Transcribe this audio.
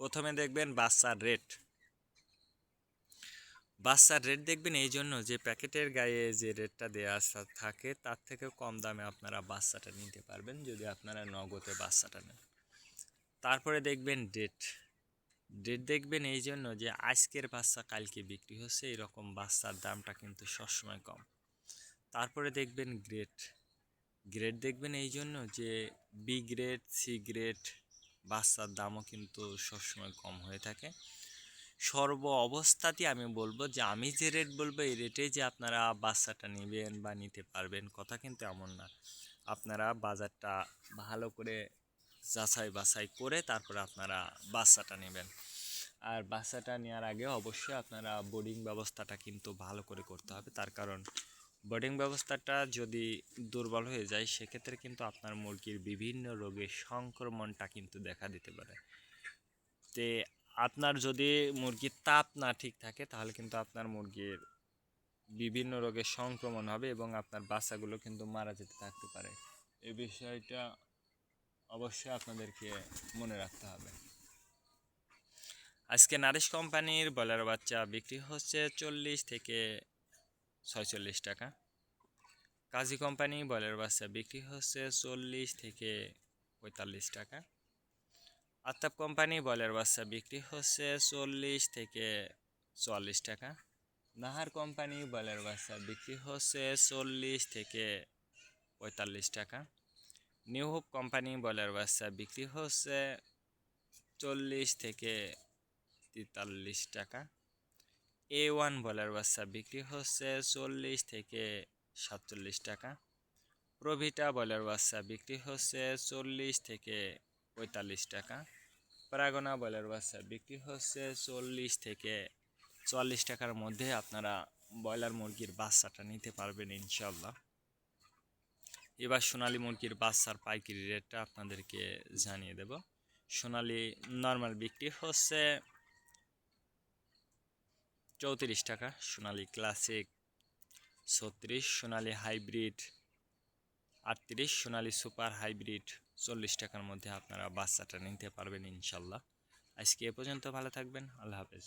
প্রথমে দেখবেন বাচ্চার রেট বাচ্চার রেট দেখবেন এই জন্য যে প্যাকেটের গায়ে যে রেটটা দেওয়া থাকে, তার থেকে কম দামে আপনারা বাচ্চাটা নিতে পারবেন যদি আপনারা নগদে বাচ্চাটা নেন। তারপরে দেখবেন ডেট ডেট দেখবেন এই জন্য যে আজকের বাচ্চা কালকে বিক্রি হচ্ছে, এরকম বাচ্চার দামটা কিন্তু সবসময় কম। তারপরে দেখবেন গ্রেড গ্রেড দেখবেন এই জন্য যে বি গ্রেড সি গ্রেড বাচ্চার দামও কিন্তু সবসময় কম হয়ে থাকে। সর্ব অবস্থাতেই আমি বলব যে, আমি যে রেট বলব, এই রেটে যে আপনারা বাচ্চাটা নেবেন বা নিতে পারবেন কথা কিন্তু এমন না। আপনারা বাজারটা ভালো করে যাচাই বাছাই করে তারপরে আপনারা বাচ্চাটা নেবেন। আর বাচ্চাটা নেওয়ার আগে অবশ্যই আপনারা বোর্ডিং ব্যবস্থাটা কিন্তু ভালো করে করতে হবে। তার কারণ বোর্ডিং ব্যবস্থাটা যদি দুর্বল হয়ে যায়, সেক্ষেত্রে কিন্তু আপনার মুরগির বিভিন্ন রোগের সংক্রমণটা কিন্তু দেখা দিতে পারে। তে আপনার যদি মুরগির তাপ না ঠিক থাকে, তাহলে কিন্তু আপনার মুরগির বিভিন্ন রোগের সংক্রমণ হবে এবং আপনার বাচ্চাগুলো কিন্তু মারা যেতে থাকতে পারে। এই বিষয়টা অবশ্যই আপনাদেরকে মনে রাখতে হবে। আজকে নারিশ কোম্পানির বলার বাচ্চা বিক্রি হচ্ছে চল্লিশ থেকে ছয়চল্লিশ টাকা। কাজী কোম্পানি বলের বাচ্চা বিক্রি হচ্ছে চল্লিশ থেকে পঁয়তাল্লিশ টাকা। আত্তাব কোম্পানি বলের বাচ্চা বিক্রি হচ্ছে চল্লিশ থেকে চুয়াল্লিশ টাকা। নাহার কোম্পানি বলের বাচ্চা বিক্রি হচ্ছে চল্লিশ থেকে পঁয়তাল্লিশ টাকা। নিউ হোপ কোম্পানি বলের বাচ্চা বিক্রি হচ্ছে চল্লিশ থেকে তেতাল্লিশ টাকা। এ ওয়ান বলার বাচ্চা বিক্রি হচ্ছে চল্লিশ থেকে সাতচল্লিশ টাকা। প্রভিটা বলার বাচ্চা বিক্রি হচ্ছে চল্লিশ থেকে পঁয়তাল্লিশ টাকা। প্রাগনা বলার বাচ্চা বিক্রি হচ্ছে চল্লিশ থেকে চুয়াল্লিশ টাকার মধ্যে আপনারা ব্রয়লার মুরগির বাচ্চাটা নিতে পারবেন ইনশাল্লাহ এবার সোনালি মুরগির বাচ্চার পাইকারি রেটটা আপনাদেরকে জানিয়ে দেব। সোনালি নর্মাল বিক্রি হচ্ছে চৌত্রিশ টাকা, সোনালি ক্লাসিক ছত্রিশ, সোনালি হাইব্রিড আটত্রিশ, সোনালি সুপার হাইব্রিড চল্লিশ টাকার মধ্যে আপনারা বাচ্চাটা নিতে পারবেন ইনশাল্লাহ। আজকে এ পর্যন্ত ভালো থাকবেন, আল্লাহ হাফেজ।